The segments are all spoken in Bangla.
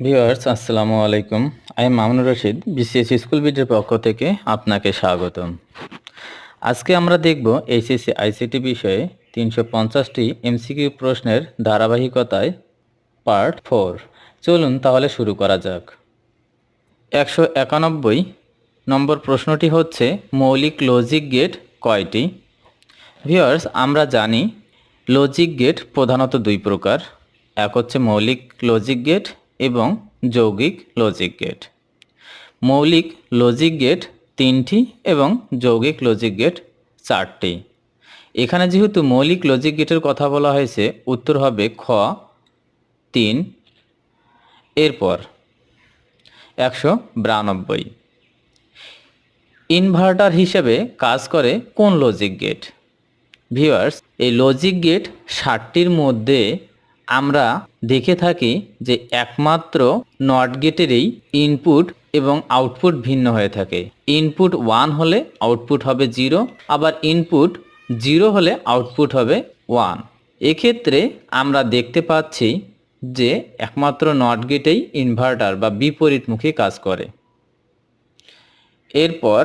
ভিউয়ার্স, আসসালামু আলাইকুম। আমি মামুনুর রশিদ বিসিএস স্কুল বিডের পক্ষ থেকে আপনাকে স্বাগতম। আজকে আমরা দেখব এইচএসসি আইসিটি বিষয়ে তিনশো পঞ্চাশটি এমসিকিউ প্রশ্নের ধারাবাহিকতায় পার্ট ফোর। চলুন তাহলে শুরু করা যাক। একশো একানব্বই নম্বর প্রশ্নটি হচ্ছে, মৌলিক লজিক গেট কয়টি? ভিওয়ার্স আমরা জানি লজিক গেট প্রধানত দুই প্রকার। এক হচ্ছে মৌলিক লজিক গেট এবং যৌগিক লজিক গেট মৌলিক লজিক গেট তিনটি এবং যৌগিক লজিক গেট চারটি। এখানে যেহেতু মৌলিক লজিক গেটের কথা বলা হয়েছে, উত্তর হবে খ, তিন, এরপর একশো বিরানব্বই। ইনভার্টার হিসেবে কাজ করে কোন লজিক গেট ভিউয়ার্স এই লজিক গেট ষাটটির মধ্যে আমরা দেখে থাকি যে একমাত্র নট গেটেরই ইনপুট এবং আউটপুট ভিন্ন হয়ে থাকে। ইনপুট ওয়ান হলে আউটপুট হবে জিরো আবার ইনপুট জিরো হলে আউটপুট হবে ওয়ান এক্ষেত্রে আমরা দেখতে পাচ্ছি যে একমাত্র নট গেটেই ইনভার্টার বা বিপরীতমুখী কাজ করে। এরপর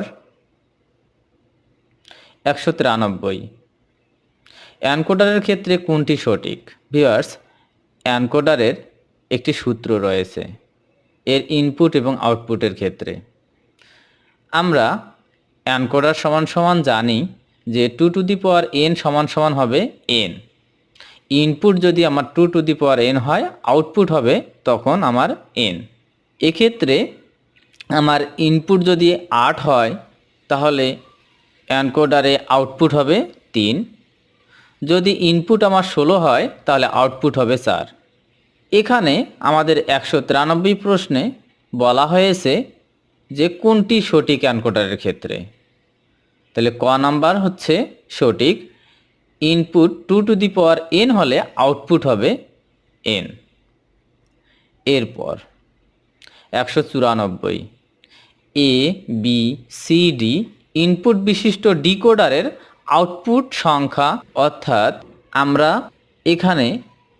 একশো তিরানব্বই। অ্যানকোডারের ক্ষেত্রে কোনটি সঠিক? ভিউয়ার্স অ্যানকোডারের একটি সূত্র রয়েছে এর ইনপুট এবং আউটপুটের ক্ষেত্রে। আমরা অ্যানকোডার সমান সমান জানি যে two to the power n সমান সমান হবে এন ইনপুট যদি আমার two to the power n হয় আউটপুট হবে তখন আমার এন এক্ষেত্রে আমার ইনপুট যদি আট হয়, তাহলে অ্যানকোডারে আউটপুট হবে তিন। যদি ইনপুট আমার ষোলো হয়, তাহলে আউটপুট হবে চার। এখানে আমাদের একশো তিরানব্বই প্রশ্নে বলা হয়েছে যে কোনটি সঠিক অ্যানকোডারের ক্ষেত্রে। তাহলে ক নাম্বার হচ্ছে সঠিক। Input two to the power n হলে আউটপুট হবে এন। এরপর একশো চুরানব্বই। A, B, C, D input বিশিষ্ট ডিকোডারের আউটপুট সংখ্যা অর্থাৎ আমরা এখানে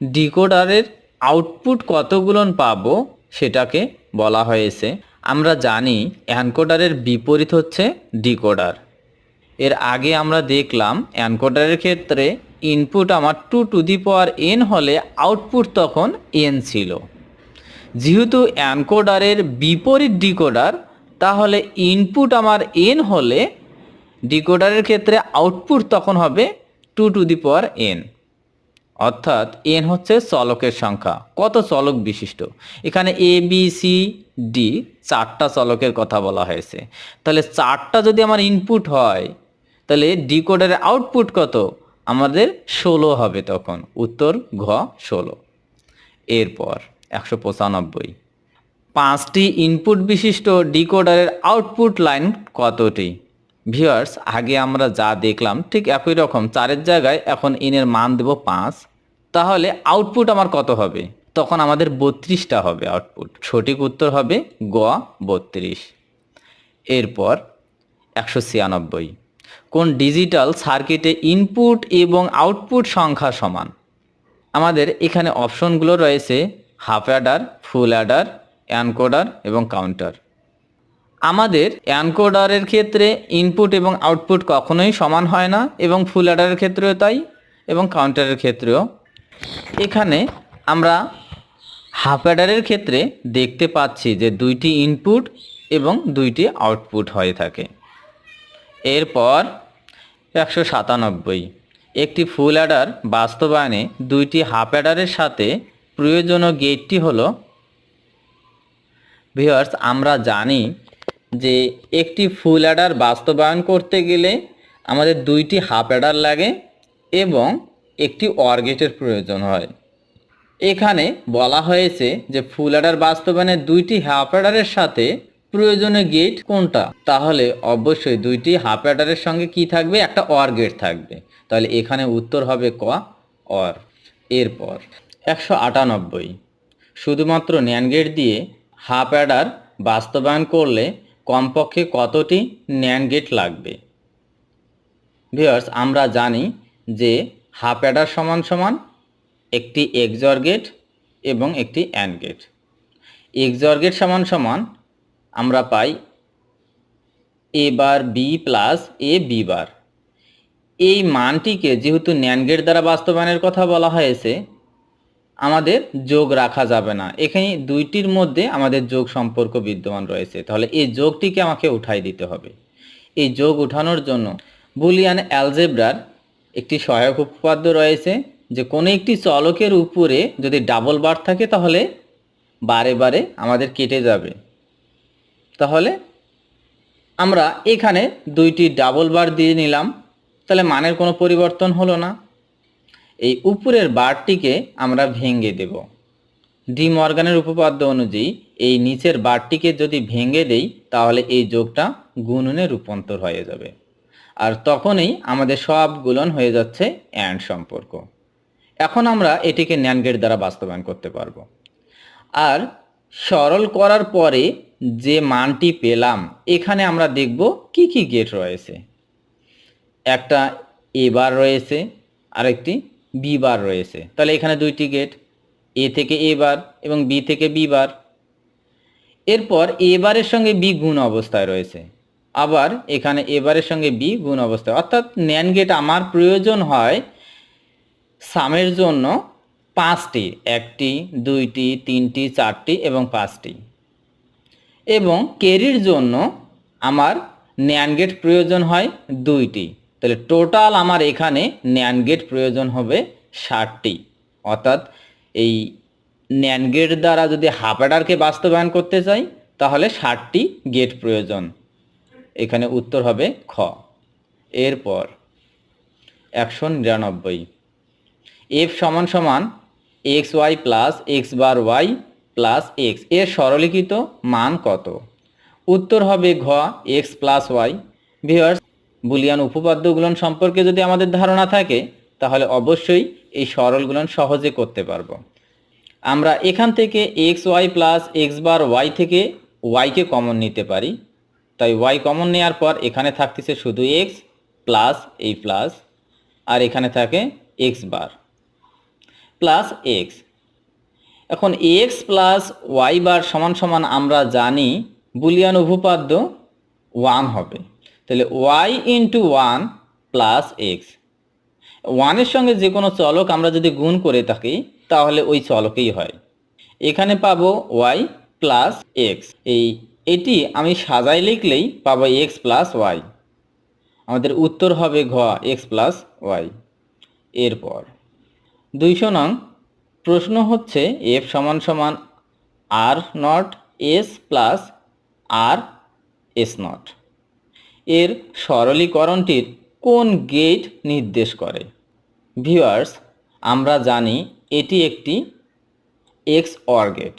ডিকোডারের আউটপুট কতগুলো পাবো সেটাকে বলা হয়েছে। আমরা জানি অ্যানকোডারের বিপরীত হচ্ছে ডিকোডার। এর আগে আমরা দেখলাম অ্যানকোডারের ক্ষেত্রে ইনপুট আমার two to the power n হলে আউটপুট তখন এন ছিল। যেহেতু অ্যানকোডারের বিপরীত ডিকোডার, তাহলে ইনপুট আমার এন হলে ডিকোডারের ক্ষেত্রে আউটপুট তখন হবে two to the power n অর্থাৎ এন হচ্ছে চলকের সংখ্যা। কত চলক বিশিষ্ট? এখানে এ বি সি ডি চারটা চলকের কথা বলা হয়েছে। তাহলে চারটা যদি আমার ইনপুট হয়, তাহলে ডিকোডারের আউটপুট কত? আমাদের ষোলো হবে তখন। উত্তর ঘ, ষোলো। এরপর একশো পঁচানব্বই। পাঁচটি ইনপুট বিশিষ্ট ডিকোডারের আউটপুট লাইন কতটি? ভিউয়ার্স আগে আমরা যা দেখলাম, ঠিক একই রকম, চারের জায়গায় এখন এনের মান দেব পাঁচ, তাহলে আউটপুট আমার কত হবে? তখন আমাদের বত্রিশটা হবে আউটপুট সঠিক উত্তর হবে গ, বত্রিশ। এরপর একশো ছিয়ানব্বই। কোন ডিজিটাল সার্কিটে ইনপুট এবং আউটপুট সংখ্যা সমান? আমাদের এখানে অপশনগুলো রয়েছে half adder full adder encoder এবং কাউন্টার আমাদের অ্যানকোডারের ক্ষেত্রে ইনপুট এবং আউটপুট কখনোই সমান হয় না এবং ফুল অ্যাডারের ক্ষেত্রেও তাই এবং কাউন্টারের ক্ষেত্রেও। এখানে আমরা হাফ অ্যাডারের ক্ষেত্রে দেখতে পাচ্ছি যে দুইটি ইনপুট এবং দুইটি আউটপুট হয়ে থাকে। এরপর একশো সাতানব্বই। একটি ফুল অ্যাডার বাস্তবায়নে দুইটি হাফ অ্যাডারের সাথে প্রয়োজনীয় গেটটি হলো ভিউয়ার্স আমরা জানি যে একটি ফুল অ্যাডার বাস্তবায়ন করতে গেলে আমাদের দুইটি হাফ অ্যাডার লাগে এবং একটি অর গেটের প্রয়োজন হয়। এখানে বলা হয়েছে যে ফুল অ্যাডার বাস্তবায়নের দুইটি হাফ অ্যাডারের সাথে প্রয়োজনীয় গেট কোনটা? তাহলে অবশ্যই দুইটি হাফ অ্যাডারের সঙ্গে কি থাকবে? একটা অর গেট থাকবে। তাহলে এখানে উত্তর হবে ক, অর। এরপর একশো আটানব্বই। শুধুমাত্র ন্যান গেট দিয়ে হাফ অ্যাডার বাস্তবায়ন করলে কমপক্ষে কতটি ন্যান গেট লাগবে? ভিউয়ার্স, আমরা জানি যে হাফ অ্যাডার সমান সমান একটি এক্সর গেট এবং একটি অ্যান্ড গেট। এক্স বর্গের সমান সমান আমরা পাই A bar B plus A B bar. এই মানটিকে যেহেতু ন্যানগেট দ্বারা বাস্তবায়নের কথা বলা হয়েছে আমাদের যোগ রাখা যাবে না। এখানে দুইটির মধ্যে আমাদের যোগ সম্পর্ক বিদ্যমান রয়েছে। তাহলে এই যোগটিকে আমাকে উঠাই দিতে হবে। এই যোগ উঠানোর জন্য বুলিয়ান অ্যালজেব্রার একটি সহায়ক উপপাদ্য রয়েছে যে কোনো একটি চলকের উপরে যদি ডাবল বার থাকে তাহলে বারে বারে আমাদের কেটে যাবে। তাহলে আমরা এখানে দুইটি ডাবল বার দিয়ে নিলাম। তাহলে মানের কোনো পরিবর্তন হলো না। এই উপরের বারটিকে আমরা ভেঙে দেব। ডি মর্গানের উপপাদ্য অনুযায়ী এই নিচের বারটিকে যদি ভেঙে দেই, তাহলে এই যোগটা গুণনে রূপান্তর হয়ে যাবে। আর তখনই আমাদের সব গুলন হয়ে যাচ্ছে অ্যান্ড সম্পর্ক। এখন আমরা এটিকে ন্যান গেট দ্বারা বাস্তবায়ন করতে পারব। আর সরল করার পরে যে মানটি পেলাম, এখানে আমরা দেখব কি কি গেট রয়েছে। একটা এ বার রয়েছে, আরেকটি বি বার রয়েছে। তাহলে এখানে দুইটি গেট এ থেকে এ বার এবং বি থেকে বি বার। এরপর এ বারের সঙ্গে বি গুণ অবস্থায় রয়েছে। আবার এখানে এ বারের সঙ্গে বি গুণ অবস্থায়। অর্থাৎ ন্যান গেট আমার প্রয়োজন হয় সামের জন্য পাঁচটি, একটি, দুইটি, তিনটি, চারটি এবং পাঁচটি। এবং কেরির জন্য আমার ন্যান গেট প্রয়োজন হয় দুইটি। তাহলে টোটাল আমার এখানে ন্যান গেট প্রয়োজন হবে ষাটটি। অর্থাৎ এই ন্যান গেট দ্বারা যদি হাফ বাস্তবায়ন করতে চাই, তাহলে ষাটটি গেট প্রয়োজন। এখানে উত্তর হবে খ। এরপর, একশো নিরানব্বই। এফ সমান সমান X Y plus X bar Y plus এক্সের সরলীকৃত মান কত? উত্তর হবে ঘ X plus Y viewers Boolean উপপাদ্যগুলন সম্পর্কে যদি আমাদের ধারণা থাকে, তাহলে অবশ্যই এই সরলগুলন সহজে করতে পারব। আমরা এখান থেকে X Y plus X bar Y থেকে ওয়াইকে কমন নিতে পারি। তাই ওয়াই কমন নেওয়ার পর এখানে থাকতেছে শুধু এক্স প্লাস এই প্লাস আর এখানে থাকে এক্স বার প্লাস এক্স এখন এক্স প্লাস ওয়াই বার সমান সমান আমরা জানি বুলিয়ান উপপাদ্য ওয়ান হবে। তাহলে Y into one plus X ওয়ানের সঙ্গে যে কোনো চলক আমরা যদি গুণ করে থাকি, তাহলে ওই চলকেই হয়। এখানে পাবো ওয়াই প্লাস এক্স এই, এটি আমি সাজাই লিখলেই পাবো এক্স প্লাস ওয়াই আমাদের উত্তর হবে ঘ এক্স প্লাস ওয়াই এরপর দুইশো নং প্রশ্ন হচ্ছে এফ সমান সমান R not S plus R S not এর সরলীকরণটির কোন গেট নির্দেশ করে? ভিউয়ার্স আমরা জানি এটি একটি এক্স অর গেট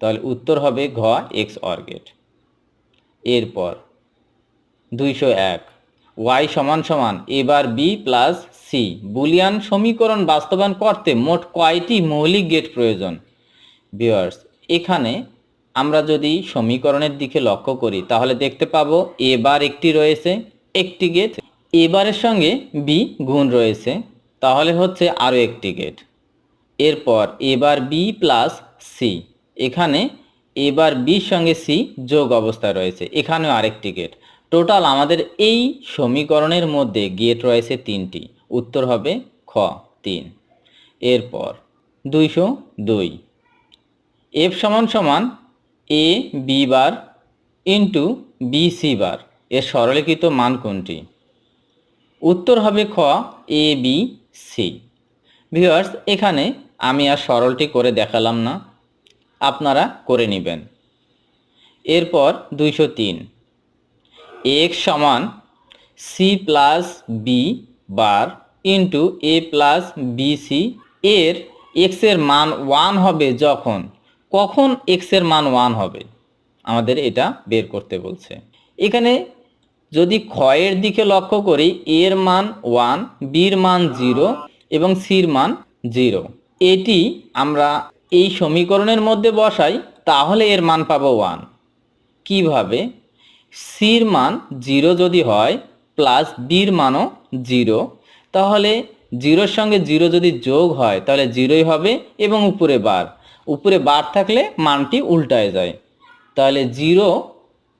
তাহলে উত্তর হবে ঘ এক্স অর গেট এরপর দুইশো এক ওয়াই সমান সমান এবার বি প্লাস সি বুলিয়ান সমীকরণ বাস্তবায়ন করতে মোট কয়টি মৌলিক গেট প্রয়োজন? ভিউয়ার্স এখানে আমরা যদি সমীকরণের দিকে লক্ষ্য করি, তাহলে দেখতে পাবো এবার একটি রয়েছে, একটি গেট এবারের সঙ্গে বি গুণ রয়েছে, তাহলে হচ্ছে আরও একটি গেট এরপর এবার বি প্লাস সি এখানে এবার বির সঙ্গে সি যোগ অবস্থায় রয়েছে, এখানেও আরেকটি গেট টোটাল আমাদের এই সমীকরণের মধ্যে গেট রয়েছে তিনটি, উত্তর হবে খ, তিন। এরপর দুইশো দুই। এফ সমান সমান A B bar into B C bar এর সরলীকৃত মান কোনটি? উত্তর হবে খ এ বি সি ভিউয়ার্স এখানে আমি আর সরলটি করে দেখালাম না। আপনারা করে নেবেন। এরপর দুইশো তিন। এক্স সমান C plus B bar into A plus B C এর এক্সের মান ওয়ান হবে যখন কখন এক্সের মান ওয়ান হবে? আমাদের এটা বের করতে বলছে। এখানে যদি ক্ষয়ের দিকে লক্ষ্য করি এর মান ওয়ান বির মান জিরো এবং সির মান জিরো এটি আমরা এই সমীকরণের মধ্যে বসাই, তাহলে এর মান পাবো ওয়ান কীভাবে? সির মান জিরো যদি হয় প্লাস বির মানও জিরো তাহলে জিরোর সঙ্গে জিরো যদি যোগ হয়, তাহলে জিরোই হবে এবং উপরে বার। উপরে বার থাকলে মানটি উল্টায় যায়। তাহলে জিরো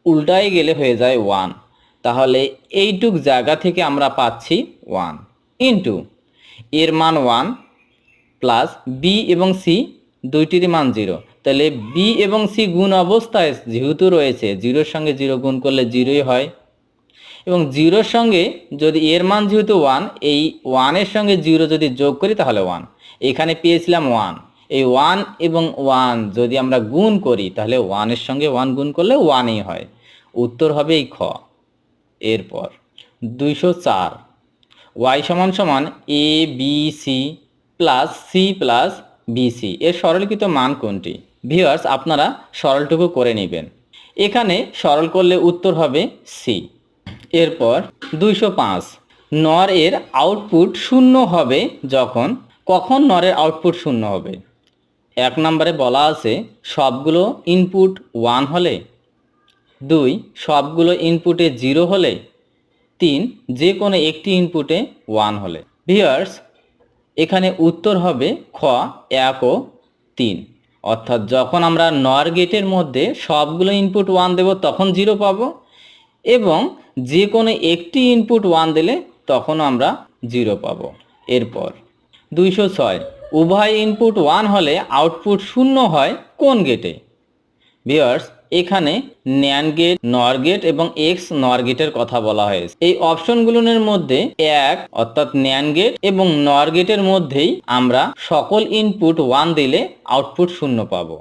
উল্টায় গেলে হয়ে যায় ওয়ান। তাহলে এইটুক জায়গা থেকে আমরা পাচ্ছি ওয়ান। ইন্টু এর মান ওয়ান প্লাস বি এবং সি, দুইটির মান জিরো। তাহলে বি এবং সি গুণ অবস্থায় যেহেতু রয়েছে, জিরোর সঙ্গে জিরো গুণ করলে জিরোই হয়। এবং জিরোর সঙ্গে যদি এর মান যেহেতু ওয়ান, এই ওয়ানের সঙ্গে জিরো যদি যোগ করি তাহলে ওয়ান। এখানে পেয়েছিলাম ওয়ান। এই ওয়ান এবং ওয়ান যদি আমরা গুণ করি, তাহলে ওয়ানের সঙ্গে ওয়ান গুণ করলে ওয়ানই হয়। উত্তর হবে এই খ। এরপর দুইশো চার। ওয়াই সমান সমান A, B, C plus C plus BC এর সরলীকৃত মান কোনটি? ভিউয়ার্স, আপনারা সরলটুকু করে নেবেন। এখানে সরল করলে উত্তর হবে সি। এরপর দুইশো পাঁচ। নর এর আউটপুট শূন্য হবে যখন, কখন নরের আউটপুট শূন্য হবে? এক নম্বরে বলা আছে, সবগুলো ইনপুট ওয়ান হলে। দুই, সবগুলো ইনপুটে জিরো হলে। তিন, যে কোনো একটি ইনপুটে ওয়ান হলে। ভিয়ার্স এখানে উত্তর হবে খ, এক ও তিন। অর্থাৎ যখন আমরা নর গেটের মধ্যে সবগুলো ইনপুট ওয়ান দেব, তখন জিরো পাবো। এবং যে কোনো একটি ইনপুট ওয়ান দিলে তখন আমরা জিরো পাবো। এরপর, দুইশো ছয়। উভয় ইনপুট ওয়ান হলে আউটপুট শূন্য হয় কোন গেটে ভিউয়ার্স এখানে ন্যান গেট নর গেট এবং এক্স নর গেটের কথা বলা হয়েছে। এই অপশনগুলোর মধ্যে এক, অর্থাৎ ন্যান গেট এবং নর গেটের মধ্যেই আমরা সকল ইনপুট ওয়ান দিলে আউটপুট শূন্য পাবো।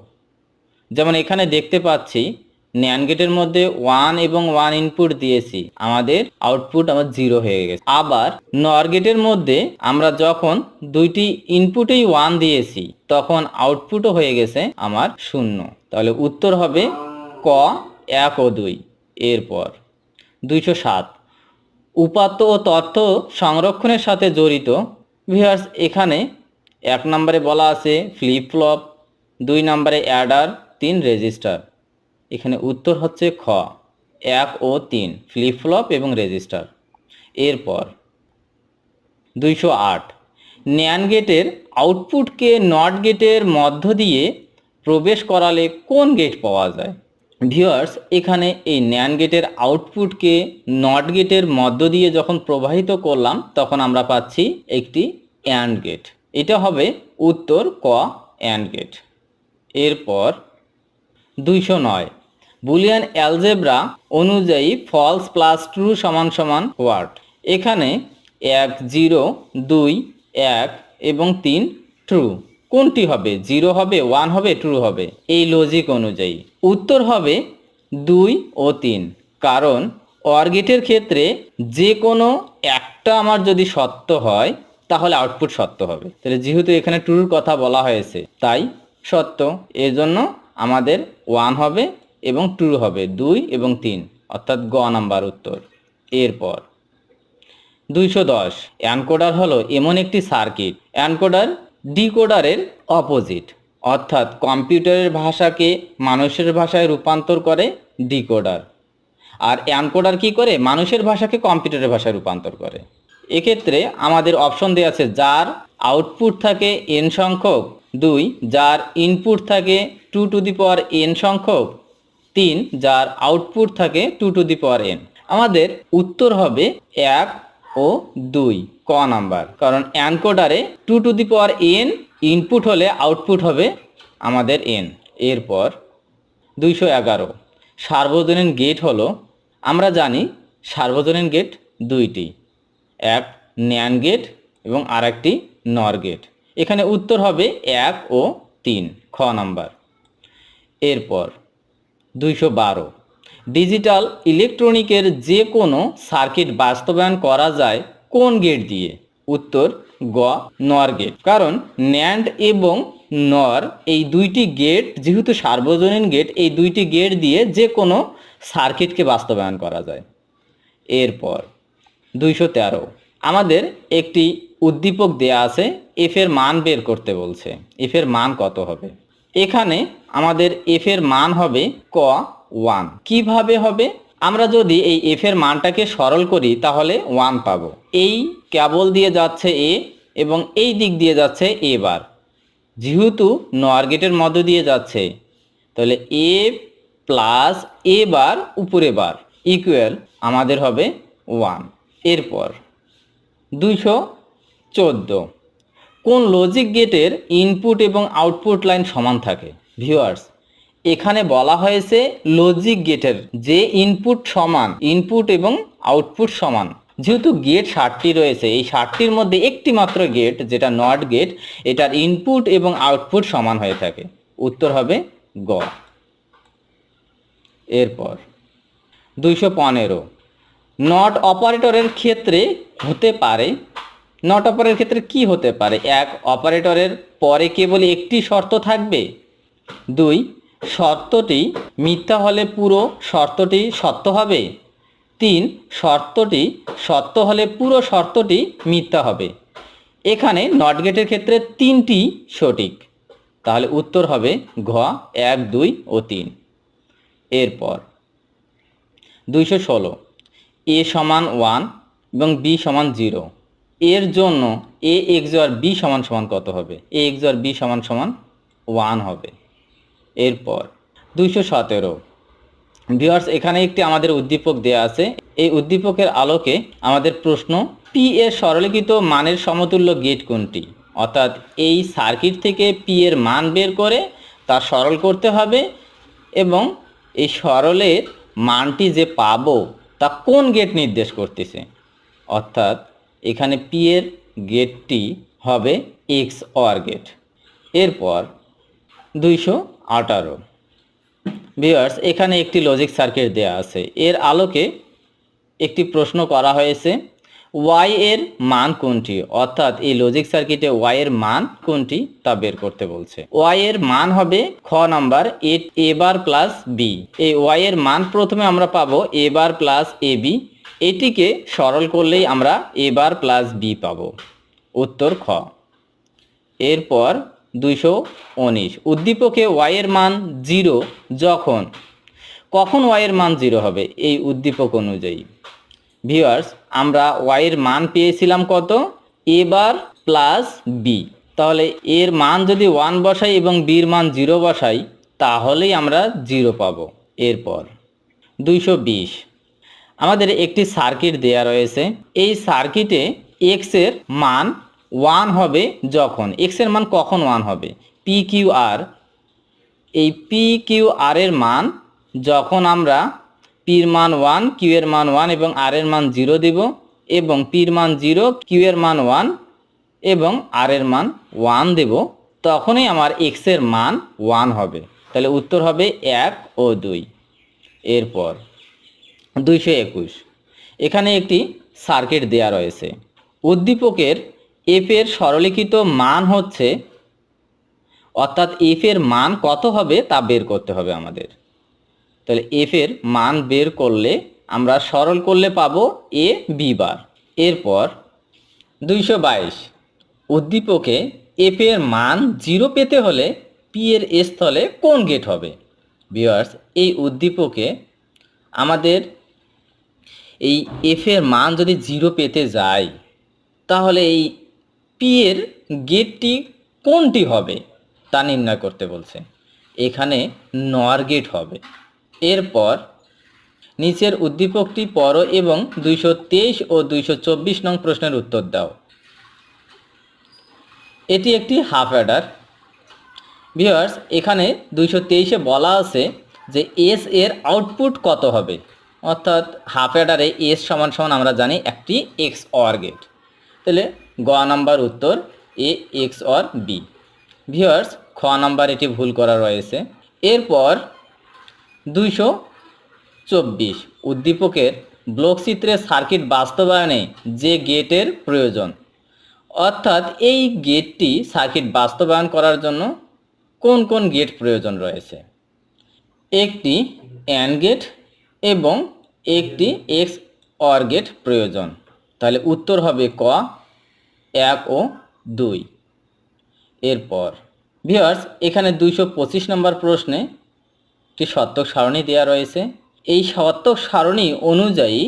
যেমন এখানে দেখতে পাচ্ছি ন্যান গেটের মধ্যে ওয়ান এবং ওয়ান ইনপুট দিয়েছি। আমাদের আউটপুট আমার জিরো হয়ে গেছে। আবার নর গেটের মধ্যে আমরা যখন দুইটি ইনপুটেই ওয়ান দিয়েছি, তখন আউটপুটও হয়ে গেছে আমার শূন্য। তাহলে উত্তর হবে ক, এক ও দুই। এরপর দুইশো সাত। উপাত্ত ও তথ্য সংরক্ষণের সাথে জড়িত। ভিউয়ার্স এখানে এক নম্বরে বলা আছে ফ্লিপ ফ্লপ দুই নম্বরে অ্যাডার তিন রেজিস্টার এখানে উত্তর হচ্ছে খ। এক ও তিন ফ্লিপ ফ্লপ এবং রেজিস্টার। এরপর দুইশো আট। ন্যান গেটের আউটপুটকে নট গেটের মধ্য দিয়ে প্রবেশ করালে কোন গেট পাওয়া যায়? ভিউয়ার্স, এখানে এই ন্যান গেটের আউটপুটকে নট গেটের মধ্য দিয়ে যখন প্রবাহিত করলাম, তখন আমরা পাচ্ছি একটি অ্যান্ড গেট। এটা হবে উত্তর ক অ্যান্ড গেট। এরপর দুইশো নয়। বুলিয়ান অ্যালজেব্রা অনুযায়ী ফলস প্লাস ট্রু সমান সমান হোয়াট এখানে এক, জিরো, দুই, এক এবং তিন ট্রু। কোনটি হবে? জিরো হবে, ওয়ান হবে, ট্রু হবে। এই লজিক অনুযায়ী। উত্তর হবে দুই ও তিন। কারণ অর্গেটের ক্ষেত্রে যে কোনো একটা আমার যদি সত্য হয়, তাহলে আউটপুট সত্য হবে। তাহলে যেহেতু এখানে ট্রুর কথা বলা হয়েছে, তাই সত্য। এজন্য আমাদের ওয়ান হবে এবং ট্রু হবে দুই এবং তিন, অর্থাৎ গ নাম্বার উত্তর। এরপর দুইশো দশ অ্যানকোডার হলো এমন একটি সার্কিট অ্যানকোডার ডিকোডারের অপোজিট, অর্থাৎ কম্পিউটারের ভাষাকে মানুষের ভাষায় রূপান্তর করে ডিকোডার। আর অ্যানকোডার কি করে? মানুষের ভাষাকে কম্পিউটারের ভাষায় রূপান্তর করে। এক্ষেত্রে আমাদের অপশন দেওয়া আছে যার আউটপুট থাকে এন সংখ্যক, দুই, যার ইনপুট থাকে two to the power N সংখ্যক তিন, যার আউটপুট থাকে two to the power N আমাদের উত্তর হবে এক ও দুই, ক নাম্বার কারণ অ্যানকোডারে two to the power N input হলে আউটপুট হবে আমাদের এন এরপর দুইশো এগারো। সার্বজনীন গেট হলো, আমরা জানি সার্বজনীন গেট দুইটি। এক ন্যান গেট এবং আরেকটি নর গেট এখানে উত্তর হবে এক ও তিন, খ নাম্বার এরপর দুইশো বারো। ডিজিটাল ইলেকট্রনিকের যে কোনো সার্কিট বাস্তবায়ন করা যায় কোন গেট দিয়ে? উত্তর, গ, নর গেট। কারণ ন্যান্ড এবং নর এই দুইটি গেট, যেহেতু সার্বজনীন গেট, এই দুইটি গেট দিয়ে যে কোনো সার্কিটকে বাস্তবায়ন করা যায়। এরপর, দুইশো তেরো। আমাদের একটি উদ্দীপক দেয়া আছে, এফ এর মান বের করতে বলছে। এফ এর মান কত হবে? এখানে আমাদের এফ এর মান হবে ক ওয়ান কীভাবে হবে? আমরা যদি এই এফ এর মানটাকে সরল করি, তাহলে ওয়ান পাবো। এই কেবল দিয়ে যাচ্ছে এ এবং এই দিক দিয়ে যাচ্ছে এ বার। যেহেতু নর গেটের মধ্য দিয়ে যাচ্ছে, তাহলে এ প্লাস এ বার উপরে বার ইকুয়াল আমাদের হবে ওয়ান এরপর দুইশো চোদ্দ। কোন লজিক গেটের ইনপুট এবং আউটপুট লাইন সমান থাকে? ভিউয়ার্স এখানে বলা হয়েছে লজিক গেটের যে ইনপুট সমান ইনপুট এবং আউটপুট সমান। যেহেতু গেট ষাটটি রয়েছে, এই ষাটটির মধ্যে একটি মাত্র গেট যেটা নট গেট এটার ইনপুট এবং আউটপুট সমান হয়ে থাকে। উত্তর হবে গ। এরপর, দুইশো পনেরো। নট অপারেটরের ক্ষেত্রে হতে পারে নট অপারেটরের ক্ষেত্রে কি হতে পারে? এক, অপারেটরের পরে কেবল একটি শর্ত থাকবে। দুই, শর্তটি মিথ্যা হলে পুরো শর্তটি সত্য হবে। তিন, শর্তটি সত্য হলে পুরো শর্তটি মিথ্যা হবে। এখানে নট গেটের ক্ষেত্রে তিনটি সঠিক। তাহলে উত্তর হবে ঘ, এক, দুই ও তিন। এরপর দুইশো ষোলো, এ সমান ওয়ান এবং বি সমান জিরো। এর জন্য এ এক্স আর বি সমান সমান কত হবে? এ এক্স আর বি সমান সমান ওয়ান হবে। এরপর দুইশো সতেরো। ভিওয়ার্স এখানে একটি আমাদের উদ্দীপক দেয়া আছে। এই উদ্দীপকের আলোকে আমাদের প্রশ্ন, পি এর সরলীকৃত মানের সমতুল্য গেট কোনটি? অর্থাৎ এই সার্কিট থেকে পি এর মান বের করে তা সরল করতে হবে এবং এই সরলের মানটি যে পাবো তা কোন গেট নির্দেশ করতেছে? অর্থাৎ এখানে পি এর গেটটি হবে এক্স অর গেট এরপর দুইশো আঠারো। ভিউয়ার্স এখানে একটি লজিক সার্কিট দেয়া আছে। এর আলোকে একটি প্রশ্ন করা হয়েছে ওয়াই এর মান কোনটি? অর্থাৎ এই লজিক সার্কিটে ওয়াই এর মান কোনটি তা বের করতে বলছে। ওয়াই এর মান হবে খ number A bar plus B এই ওয়াই এর মান প্রথমে আমরা পাবো এ বার প্লাস এ বি এটিকে সরল করলেই আমরা এ বার প্লাস বি পাব। উত্তর খ। এরপর দুইশো উনিশ। উদ্দীপকে ওয়াই এর মান জিরো যখন, কখন ওয়াই এর মান জিরো হবে? এই উদ্দীপক অনুযায়ী। ভিউয়ার্স আমরা ওয়াই এর মান পেয়েছিলাম কত? এ বার প্লাস বি তাহলে এর মান যদি ওয়ান বসাই এবং বির মান জিরো বসাই, তাহলেই আমরা জিরো পাব। এরপর দুইশো বিশ। আমাদের একটি সার্কিট দেয়া রয়েছে এই সার্কিটে এক্সের মান ওয়ান হবে যখন এক্সের মান কখন ওয়ান হবে পি কিউ আর এই পি কিউ আর এর মান যখন আমরা পির মান ওয়ান কিউ এর মান ওয়ান এবং আর এর মান জিরো দেব এবং পির মান জিরো কিউ এর মান ওয়ান এবং আর এর মান ওয়ান দেব তখনই আমার এক্সের মান ওয়ান হবে তাহলে উত্তর হবে এক ও দুই এরপর দুইশো একুশ। এখানে একটি সার্কিট দেয়া রয়েছে। উদ্দীপকের এফ এর সরলীকৃত মান হচ্ছে, অর্থাৎ এফ এর মান কত হবে তা বের করতে হবে আমাদের। তাহলে এফ এর মান বের করলে আমরা সরল করলে পাবো এ বি বার। এরপর দুইশো বাইশ। উদ্দীপকে এফ এর মান জিরো পেতে হলে পি এর স্থলে কোন গেট হবে? ভিউয়ার্স এই উদ্দীপকে আমাদের এই এফ এর মান যদি জিরো পেতে যায়, তাহলে এই পি এর গেটটি কোনটি হবে? তা নির্ণয় করতে বলছে। এখানে নর গেট হবে। এরপর নিচের উদ্দীপকটি পড়ো এবং দুইশো তেইশ ও দুইশো চব্বিশ নং প্রশ্নের উত্তর দাও। এটি একটি হাফ অ্যাডার ভিওয়ার্স এখানে দুইশো বলা আছে যে এস এর আউটপুট কত হবে? অর্থাৎ হাফ অ্যাডারে এস সমান সমান আমরা জানি একটি এক্স অর গেট তাহলে গ নাম্বার উত্তর A X OR B viewers খ নাম্বার এটি ভুল করা রয়েছে। এরপর দুইশো চব্বিশ, উদ্দীপকের ব্লক চিত্রের সার্কিট বাস্তবায়নে যে গেটের প্রয়োজন। অর্থাৎ এই গেটটি সার্কিট বাস্তবায়ন করার জন্য কোন কোন গেট প্রয়োজন রয়েছে? একটি অ্যান্ড গেট এবং একটি এক্স অর গেট প্রয়োজন। তাহলে উত্তর হবে ক, এক ও দুই। এরপর ভিওয়ার্স এখানে দুইশো পঁচিশ নম্বর প্রশ্নে একটি সত্যক সারণী দেওয়া রয়েছে। এই সত্যক সারণী অনুযায়ী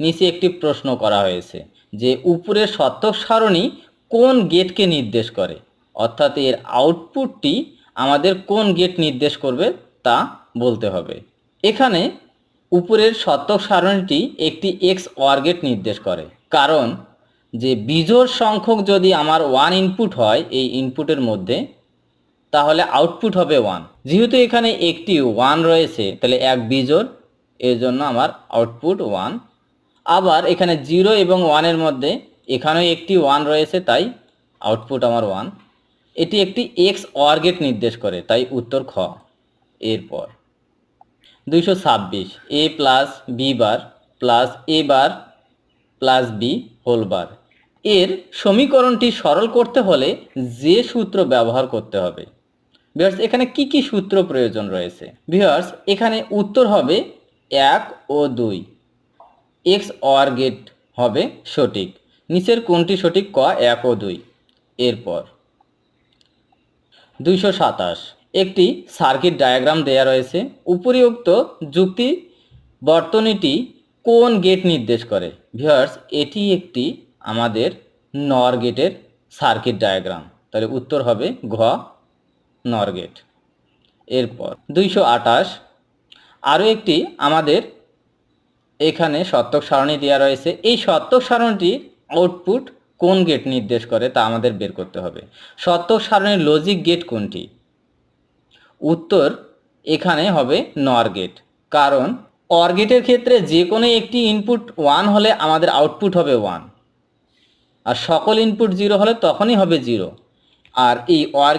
নিচে একটি প্রশ্ন করা হয়েছে যে উপরের সত্যক সারণী কোন গেটকে নির্দেশ করে? অর্থাৎ এর আউটপুটটি আমাদের কোন গেট নির্দেশ করবে তা বলতে হবে। এখানে উপরের শতক সারণীটি একটি এক্স ওয়ার গেট নির্দেশ করে। কারণ, যে বিজোড় সংখ্যক যদি আমার ওয়ান ইনপুট হয় এই ইনপুটের মধ্যে, তাহলে আউটপুট হবে ওয়ান যেহেতু এখানে একটি ওয়ান রয়েছে, তাহলে এক বিজোড়, এর জন্য আমার আউটপুট ওয়ান আবার এখানে জিরো এবং ওয়ানের মধ্যে এখানেও একটি ওয়ান রয়েছে, তাই আউটপুট আমার ওয়ান এটি একটি এক্স ওয়ার গেট নির্দেশ করে, তাই উত্তর খ। এরপর দুইশো ছাব্বিশ A plus B bar plus A bar plus B whole bar এর সমীকরণটি সরল করতে হলে যে সূত্র ব্যবহার করতে হবে। ভিউয়ার্স এখানে কি কি সূত্র প্রয়োজন রয়েছে? ভিউয়ার্স এখানে উত্তর হবে এক ও দুই। এক্স অর গেট হবে সঠিক। নিচের কোনটি সঠিক ক, এক ও দুই। এরপর দুইশো সাতাশ। একটি সার্কিট ডায়াগ্রাম দেয়া রয়েছে। উপরিউক্ত যুক্তি বর্তনীটি কোন গেট নির্দেশ করে? ভিউয়ার্স এটি একটি আমাদের নর গেটের সার্কিট ডায়াগ্রাম তাহলে উত্তর হবে ঘ নর গেট এরপর দুইশো আঠাশ। আরও একটি আমাদের এখানে সত্যক সারণী দেওয়া রয়েছে। এই সত্যক সারণীটির আউটপুট কোন গেট নির্দেশ করে তা আমাদের বের করতে হবে। সত্যক সারণীর লজিক গেট কোনটি? উত্তর এখানে হবে নর গেট। কারণ অর গেটের ক্ষেত্রে যে কোনো একটি ইনপুট ওয়ান হলে আমাদের আউটপুট হবে ওয়ান আর সকল ইনপুট জিরো হলে তখনই হবে জিরো আর এই অর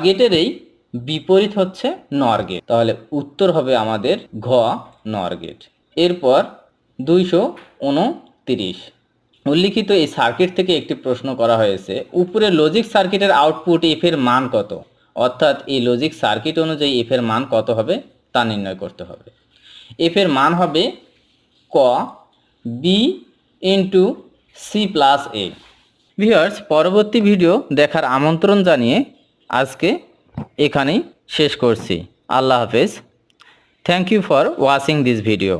বিপরীত হচ্ছে নর গেট। তাহলে উত্তর হবে আমাদের ঘ নর গেট। এরপর দুইশো উনতিরিশ। উল্লিখিত এই সার্কিট থেকে একটি প্রশ্ন করা হয়েছে উপরে লজিক সার্কিটের আউটপুট এফ এর মান কত? অর্থাৎ এই লজিক সার্কিট অনুযায়ী এফ এর মান কত হবে তা নির্ণয় করতে হবে। এফ এর মান হবে ক B into C plus A viewers পরবর্তী ভিডিও দেখার আমন্ত্রণ জানিয়ে আজকে এখানেই শেষ করছি। আল্লাহ হাফেজ। Thank you for watching this video